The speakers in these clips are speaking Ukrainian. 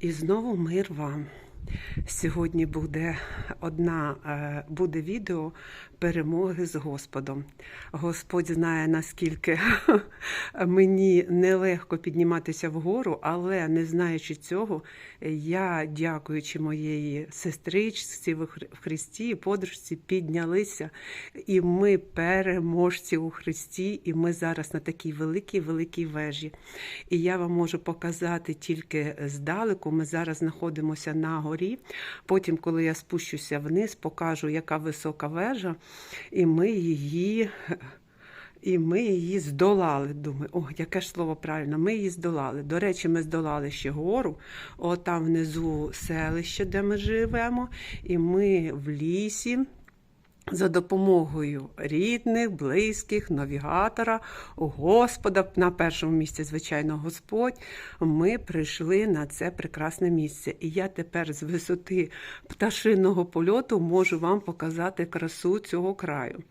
І знову мир вам. Сьогодні буде одна е, буде відео перемоги з Господом. Господь знає, наскільки мені нелегко підніматися вгору, але не знаючи цього, я, дякуючи моєї сестричці в Хри- в Христі, подружці, піднялися, і ми переможці у Христі, і ми зараз на такій великій великій вежі. І я вам можу показати тільки здалеку. Ми зараз знаходимося на горі. Потім, коли я спущуся вниз, покажу, яка висока вежа, і ми її. І ми її здолали. Думаю, о, яке ж слово правильно, ми її здолали. До речі, ми здолали ще гору, о, там внизу селище, де ми живемо, і ми в лісі. За допомогою рідних, близьких, навігатора, Господа, на першому місці, звичайно, Господь, ми прийшли на це прекрасне місце. І я тепер з висоти пташиного польоту можу вам показати красу цього краю.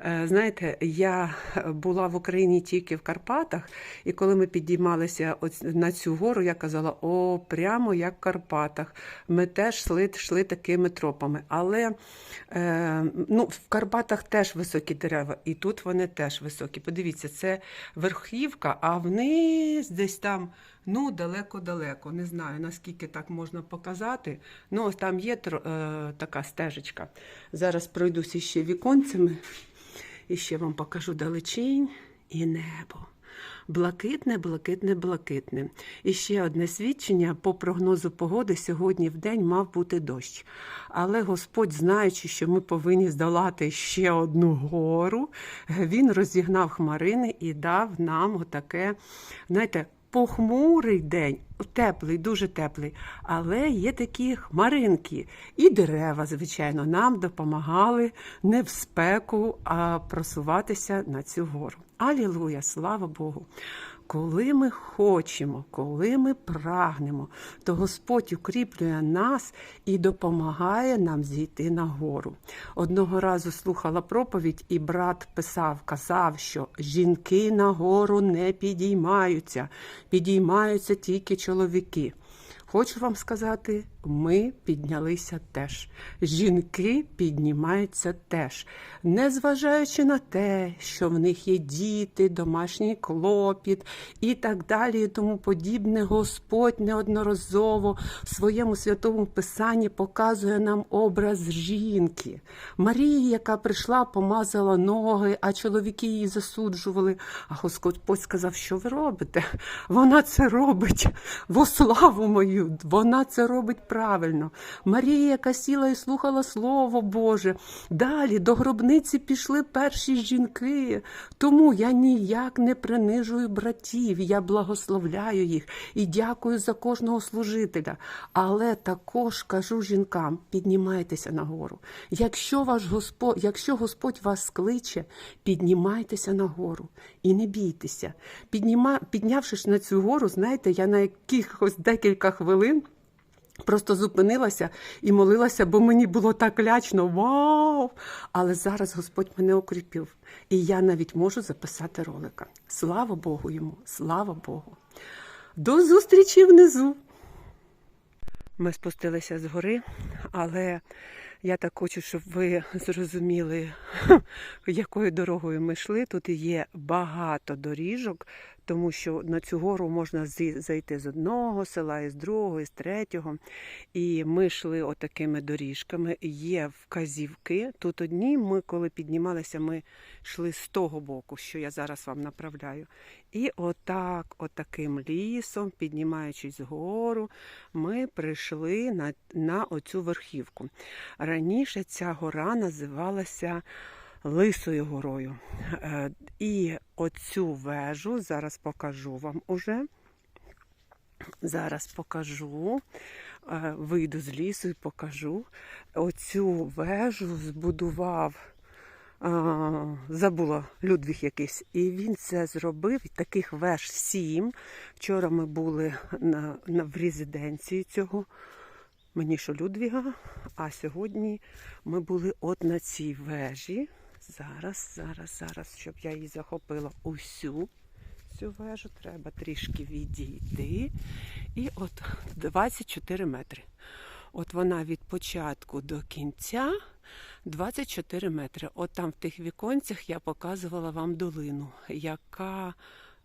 Е, Знаєте, я була в Україні тільки в Карпатах, і коли ми підіймалися на цю гору, я казала: о, прямо як в Карпатах. Ми теж йшли, такими тропами. Але е, ну, в Карпатах теж високі дерева, і тут вони теж високі. Подивіться, це верхівка, а вниз десь там. Ну, далеко-далеко. Не знаю, наскільки так можна показати. Ну, ось там є тро- е, така стежечка. Зараз пройдуся ще віконцями. І ще вам покажу далечінь і небо. Блакитне, блакитне, блакитне. І ще одне свідчення по прогнозу погоди сьогодні в день мав бути дощ. Але Господь, знаючи, що ми повинні здолати ще одну гору, він розігнав хмарини і дав нам отаке, знаєте, похмурий день, теплий, дуже теплий, але є такі хмаринки. І дерева, звичайно, нам допомагали не в спеку, а просуватися на цю гору. Алілуя, слава Богу! Коли ми хочемо, коли ми прагнемо, то Господь укріплює нас і допомагає нам зійти на гору. Одного разу слухала проповідь, і брат писав, казав, що жінки на гору не підіймаються, підіймаються тільки чоловіки. Хочу вам сказати, ми піднялися теж. Жінки піднімаються теж, незважаючи на те, що в них є діти, домашній клопіт і так далі, і тому подібне. Господь неодноразово в своєму святому писанні показує нам образ жінки. Марії, яка прийшла, помазала ноги, а чоловіки її засуджували. А Господь сказав, що ви робите? Вона це робить во славу мою, вона це робить правильно. Марія, яка сіла і слухала Слово Боже. Далі до гробниці пішли перші жінки. Тому я ніяк не принижую братів, я благословляю їх і дякую за кожного служителя. Але також кажу жінкам: піднімайтеся нагору. Якщо ваш Господь, якщо Господь вас скличе, піднімайтеся нагору і не бійтеся. Підніма, піднявшись на цю гору, знаєте, я на якихось декілька хвилин. Просто зупинилася і молилася, бо мені було так лячно. Вау! Але зараз Господь мене укріпив. І я навіть можу записати ролика. Слава Богу йому! Слава Богу! До зустрічі внизу! Ми спустилися з гори, але я так хочу, щоб ви зрозуміли, якою дорогою ми йшли. Тут є багато доріжок, тому що на цю гору можна зайти з одного села, із другого, із третього. І ми йшли отакими доріжками. Є вказівки. Тут одні. Ми, коли піднімалися, ми йшли з того боку, що я зараз вам направляю. І отак, отаким лісом, піднімаючись згору, ми прийшли на, на оцю верхівку. Раніше ця гора називалася Лисою горою. Е, І оцю вежу зараз покажу вам уже. Зараз покажу, Е, вийду з лісу і покажу. Оцю вежу збудував, забула Людвіг якийсь, і він це зробив. Таких веж сім. Вчора ми були на, на, в резиденції цього мені що Людвіга, а сьогодні ми були от на цій вежі. Зараз, зараз, зараз, щоб я її захопила усю. цю вежу, треба трішки відійти. І от 24 метри. От вона від початку до кінця 24 метри. От там в тих віконцях я показувала вам долину, яка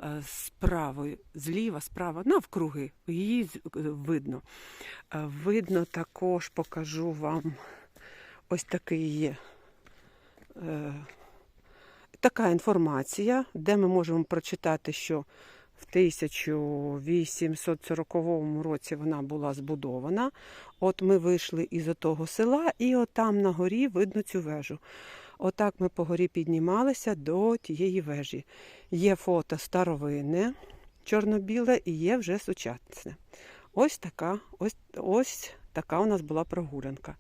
е, справа, зліва, справа, навкруги, її видно. Е, Видно також покажу вам ось такий є. Е, Така інформація, де ми можемо прочитати, що в 1840 році вона була збудована. От ми вийшли із того села, і от там на горі видно цю вежу. Отак ми по горі піднімалися до тієї вежі. Є фото старовинне, чорно-біле, і є вже сучасне. Ось така, ось, ось така у нас була прогулянка.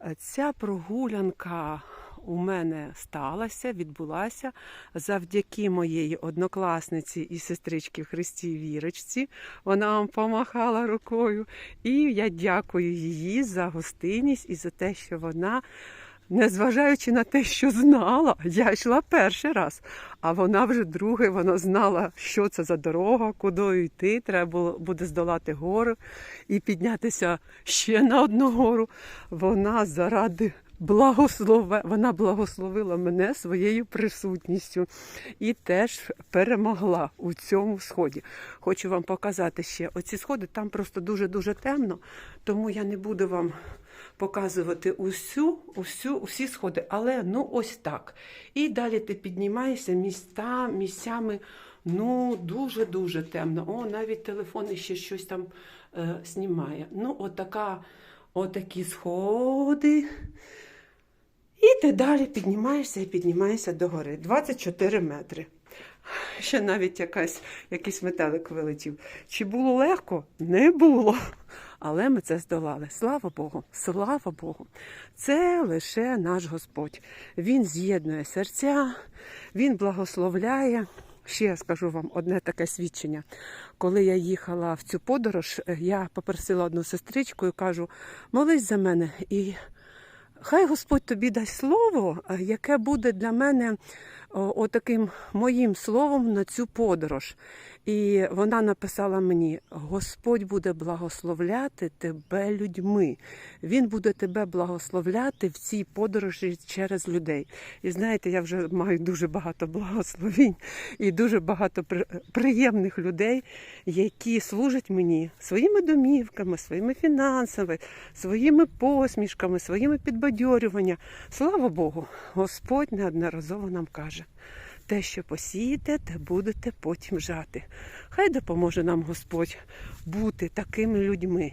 Е, Ця прогулянка у мене сталася, відбулася завдяки моєї однокласниці і сестрички в Христі Вірочці. Вона вам помахала рукою. І я дякую їй за гостинність і за те, що вона. Незважаючи на те, що знала, я йшла перший раз, а вона вже другий, вона знала, що це за дорога, куди йти. Треба буде здолати гору і піднятися ще на одну гору. Вона заради благослове, вона благословила мене своєю присутністю і теж перемогла у цьому сході. Хочу вам показати ще оці сходи. Там просто дуже дуже темно, тому я не буду вам показувати усю, усю, усі сходи, але ну ось так. І далі ти піднімаєшся міста, місцями. Ну, дуже-дуже темно. О, навіть телефон ще щось там е, знімає. Ну, отака, отакі сходи. І ти далі піднімаєшся і піднімаєшся до гори. 24 метри. Ще навіть якась, якийсь метелик вилетів. Чи було легко? Не було. Але ми це здолали. Слава Богу, слава Богу. Це лише наш Господь. Він з'єднує серця, Він благословляє. Ще я скажу вам одне таке свідчення. Коли я їхала в цю подорож, я попросила одну сестричку і кажу: молись за мене. І Хай Господь тобі дасть слово, е, яке буде для мене отаким моїм словом на цю подорож. І вона написала мені: Господь буде благословляти тебе людьми. Він буде тебе благословляти в цій подорожі через людей. І знаєте, я вже маю дуже багато благословінь і дуже багато приємних людей, які служать мені своїми домівками, своїми фінансами, своїми посмішками, своїми підбадьорюваннями. Слава Богу, Господь неодноразово нам каже. Те, що посієте, те будете потім жати. Хай допоможе нам Господь бути такими людьми.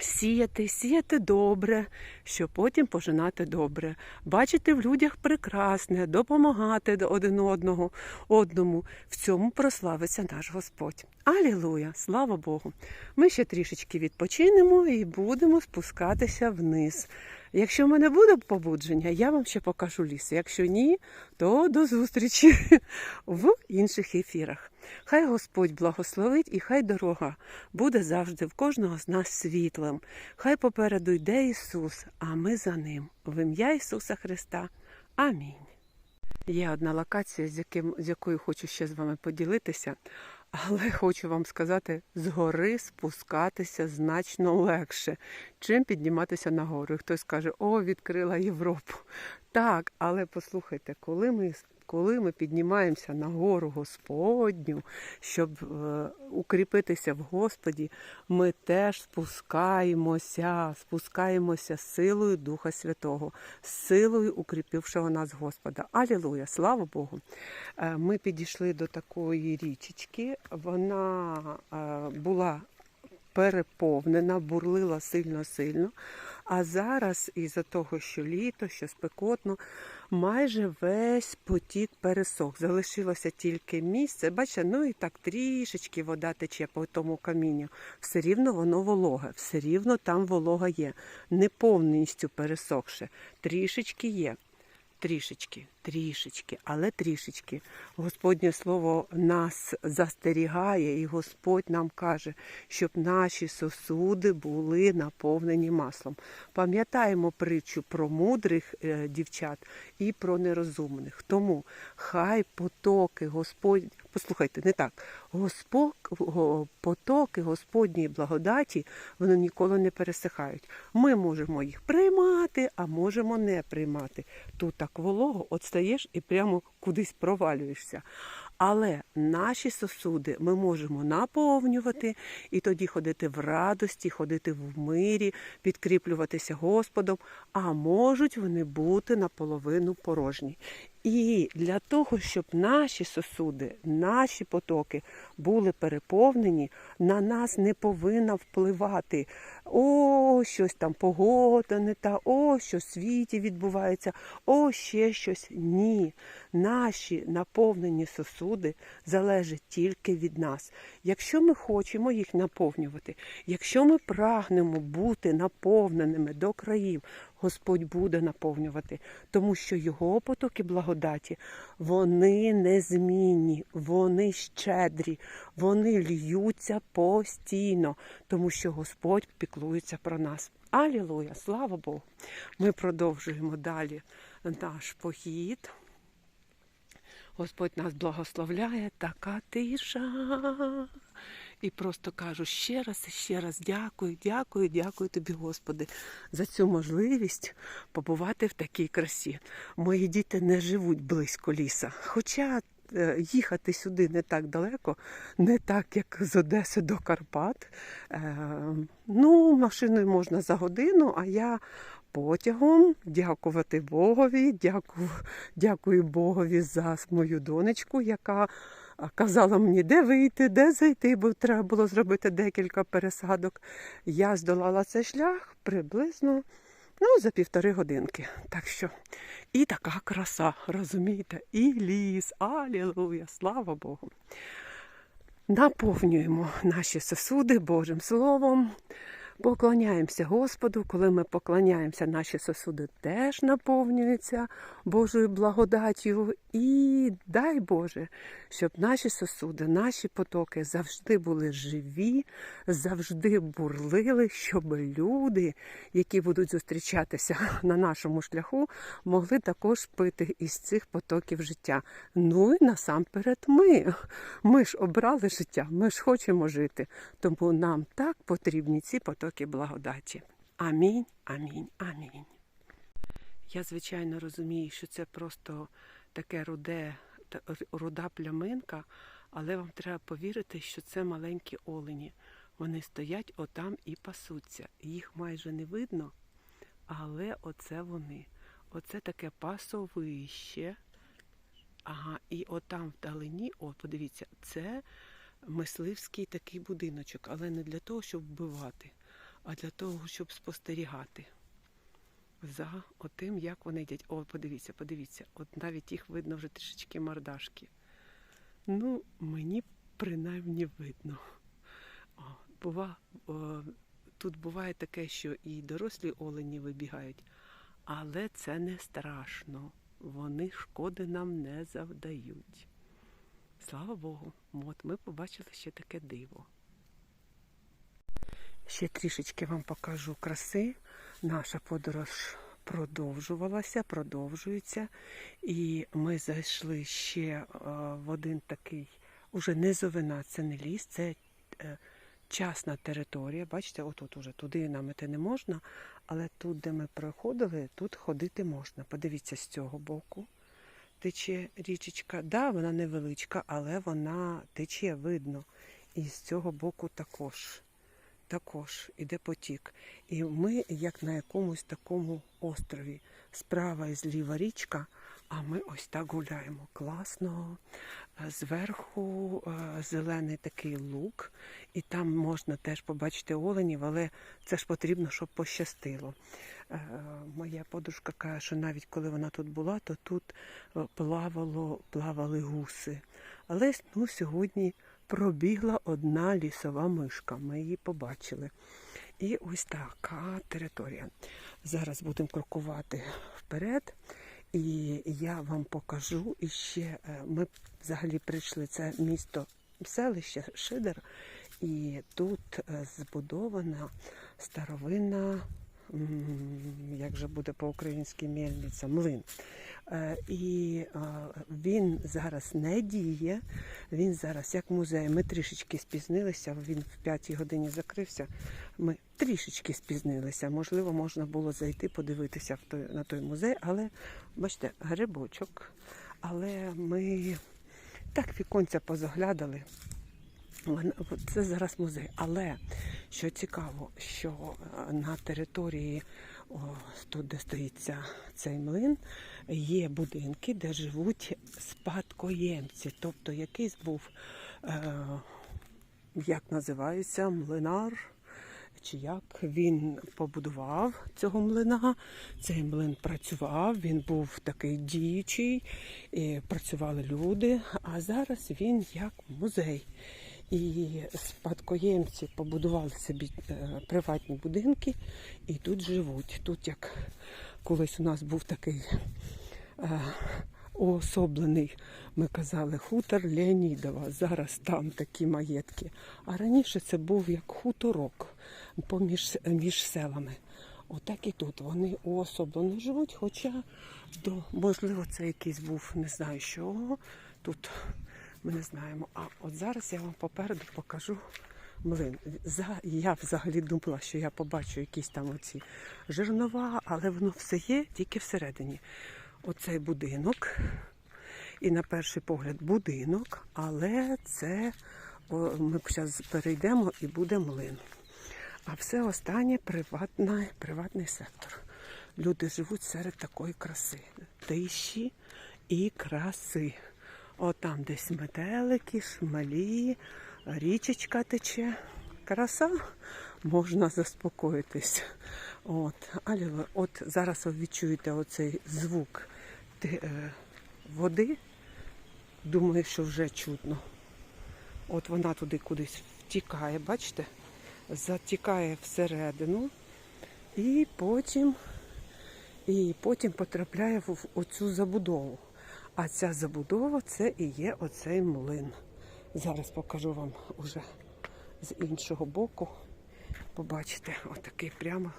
Сіяти, сіяти добре, щоб потім пожинати добре, бачити в людях прекрасне, допомагати один одного одному. В цьому прославиться наш Господь. Алілуя! Слава Богу! Ми ще трішечки відпочинемо і будемо спускатися вниз. Якщо в мене буде побудження, я вам ще покажу ліс. Якщо ні, то до зустрічі в інших ефірах. Хай Господь благословить і хай дорога буде завжди в кожного з нас світлим. Хай попереду йде Ісус, а ми за ним. В ім'я Ісуса Христа. Амінь. Є одна локація, з, яким, з якою хочу ще з вами поділитися, але хочу вам сказати, з гори спускатися значно легше, чим підніматися на гору. Хтось каже, о, відкрила Європу. Так, але послухайте, коли ми, коли ми піднімаємося на гору Господню, щоб е, укріпитися в Господі, ми теж спускаємося, спускаємося силою Духа Святого, з силою укріпившого нас Господа. Алілуя! Слава Богу! Е, Ми підійшли до такої річечки. Вона е, була переповнена, бурлила сильно-сильно. А зараз, із-за того, що літо, що спекотно, майже весь потік пересох. Залишилося тільки місце. Бачите, ну і так трішечки вода тече по тому камінню. Все рівно воно вологе, все рівно там волога є. Не повністю пересохше. Трішечки є. Трішечки, трішечки, але трішечки. Господнє слово нас застерігає, і Господь нам каже, щоб наші сосуди були наповнені маслом. Пам'ятаємо притчу про мудрих е, дівчат і про нерозумних. Тому хай потоки Господь послухайте, не так. Господ, потоки Господньої благодаті вони ніколи не пересихають. Ми можемо їх приймати, а можемо не приймати. Тут так волого, от стаєш і прямо кудись провалюєшся. Але наші сосуди ми можемо наповнювати і тоді ходити в радості, ходити в мирі, підкріплюватися Господом, а можуть вони бути наполовину порожні. І для того, щоб наші сосуди, наші потоки були переповнені, на нас не повинна впливати о, щось там погода не та, о, що в світі відбувається, о, ще щось. Ні. Наші наповнені сосуди залежать тільки від нас. Якщо ми хочемо їх наповнювати, якщо ми прагнемо бути наповненими до країв, Господь буде наповнювати, тому що його потоки благодаті, вони незмінні, вони щедрі, вони льються постійно, тому що Господь піклується про нас. Алілуя, слава Богу! Ми продовжуємо далі наш похід. Господь нас благословляє, така тиша. І просто кажу ще раз ще раз дякую, дякую, дякую тобі, Господи, за цю можливість побувати в такій красі. Мої діти не живуть близько ліса. Хоча е, їхати сюди не так далеко, не так, як з Одеси до Карпат. Е, Ну, машиною можна за годину, а я потягом дякувати Богові, дякую, дякую Богові за мою донечку, яка казала мені, де вийти, де зайти, бо треба було зробити декілька пересадок. Я здолала цей шлях приблизно ну, за півтори годинки. Так що і така краса, розумієте, і ліс, алілуя, слава Богу. Наповнюємо наші сосуди Божим Словом. Поклоняємося Господу, коли ми поклоняємося, наші сосуди теж наповнюються Божою благодаттю. І дай Боже, щоб наші сосуди, наші потоки завжди були живі, завжди бурлили, щоб люди, які будуть зустрічатися на нашому шляху, могли також пити із цих потоків життя. Ну і насамперед ми. Ми ж обрали життя, ми ж хочемо жити. Тому нам так потрібні ці потоки благодаті. Амінь, амінь, амінь. Я, звичайно, розумію, що це просто таке руде, руда пляминка, але вам треба повірити, що це маленькі олені. Вони стоять отам і пасуться. Їх майже не видно, але оце вони. Оце таке пасовище. Ага, і отам вдалині, о, подивіться, це мисливський такий будиночок, але не для того, щоб вбивати, а для того, щоб спостерігати за отим, як вони йдять. О, подивіться, подивіться, от навіть їх видно вже трішечки мордашки. Ну, мені принаймні видно. О, бува, о, тут буває таке, що і дорослі олені вибігають, але це не страшно. Вони шкоди нам не завдають. Слава Богу, от ми побачили ще таке диво. Ще трішечки вам покажу краси. Наша подорож продовжувалася, продовжується. І ми зайшли ще е, в один такий, уже низовина, це не ліс, це е, частна територія. Бачите, отут уже туди нам іти не можна, але тут, де ми проходили, тут ходити можна. Подивіться з цього боку. Тече річечка. Да, вона невеличка, але вона тече, видно. І з цього боку також. Також іде потік. І ми, як на якомусь такому острові, справа і зліва річка, а ми ось так гуляємо. Класно. Е, Зверху е, зелений такий лук, і там можна теж побачити оленів, але це ж потрібно, щоб пощастило. Е, Моя подружка каже, що навіть коли вона тут була, то тут плавало, плавали гуси. Але ну, сьогодні пробігла одна лісова мишка. Ми її побачили. І ось така територія. Зараз будемо крокувати вперед. І я вам покажу і ще е, ми взагалі прийшли. Це місто селище Шидер, і тут е, збудована старовинна м, як же буде по-українськи мельниця, млин. Е, І е, він зараз не діє. Він зараз як музей. Ми трішечки спізнилися. Він в п'ятій годині закрився. Ми трішечки спізнилися. Можливо, можна було зайти, подивитися в той, на той музей, але бачите, грибочок. Але ми так віконця позаглядали. Це зараз музей. Але що цікаво, що е, на території о, тут, де стоїться цей млин, є будинки, де живуть спадкоємці. Тобто якийсь був, е, як називається, млинар. Чи як він побудував цього млина? Цей млин працював, він був такий діючий, і працювали люди, а зараз він як музей. І спадкоємці побудували собі е, приватні будинки і тут живуть. Тут як колись у нас був такий е, уособлений, ми казали, хутор Леонідова. Зараз там такі маєтки. А раніше це був як хуторок поміж між селами. Отак і тут вони уособлено живуть, хоча до, можливо, це якийсь був, не знаю що. Тут ми не знаємо. А от зараз я вам попереду покажу млин. Я взагалі думала, що я побачу якісь там оці жернова, але воно все є тільки всередині. Оцей будинок. І на перший погляд будинок, але це о, ми зараз перейдемо і буде млин. А все останнє приватна, приватний сектор. Люди живуть серед такої краси, тиші і краси. О, там десь метелики, шмалі, річечка тече. Краса, можна заспокоїтись. От, але от зараз ви відчуєте оцей звук е, води. Думаю, що вже чутно. От вона туди кудись втікає, бачите? Затікає всередину і потім, і потім потрапляє в в оцю забудову. А ця забудова це і є оцей млин. Зараз покажу вам уже з іншого боку. Побачите, отакий прямо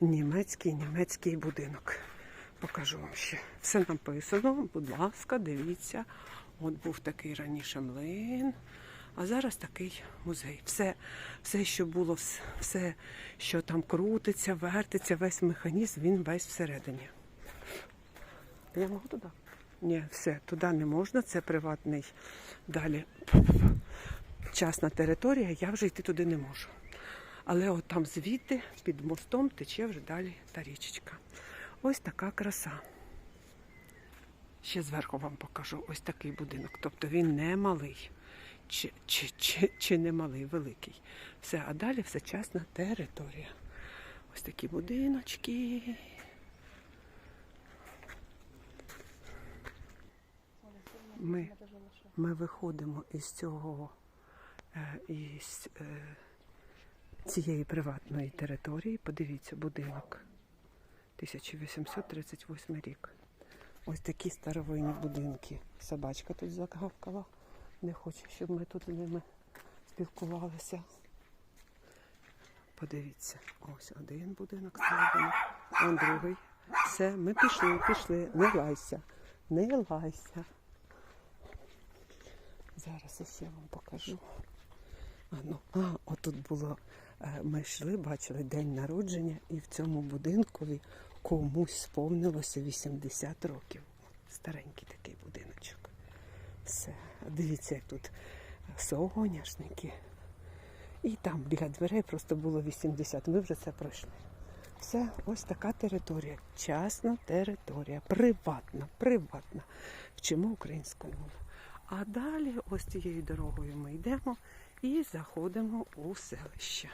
німецький німецький будинок. Покажу вам ще. Все написано, будь ласка, дивіться. От був такий раніше млин, а зараз такий музей. Все, все, що було, все, що там крутиться, вертиться, весь механізм, він весь всередині. Я можу туди? Ні, все, туди не можна, це приватний далі частна територія, я вже йти туди не можу. Але от там звідти, під мостом, тече вже далі та річечка. Ось така краса. Ще зверху вам покажу ось такий будинок. Тобто він не малий. Чи, чи, чи, чи не малий, великий. Все, а далі все частна територія. Ось такі будиночки. Ми, ми виходимо із цього е, із е, цієї приватної території. Подивіться, будинок 1838 рік. Ось такі старовинні будинки. Собачка тут загавкала. Не хоче, щоб ми тут з ними спілкувалися. Подивіться, ось один будинок старовинний, он другий. Все, ми пішли, пішли. Не лайся, не лайся. Зараз я вам покажу. А, ну, а, отут було, е, ми йшли, бачили день народження, і в цьому будинкові комусь сповнилося 80 років. Старенький такий будиночок. Все. Дивіться, як тут соняшники. І там біля дверей просто було 80. Ми вже це пройшли. Все, ось така територія. Частна територія, приватна, приватна. Вчимо українську мову. А далі ось цією дорогою ми йдемо і заходимо у селище.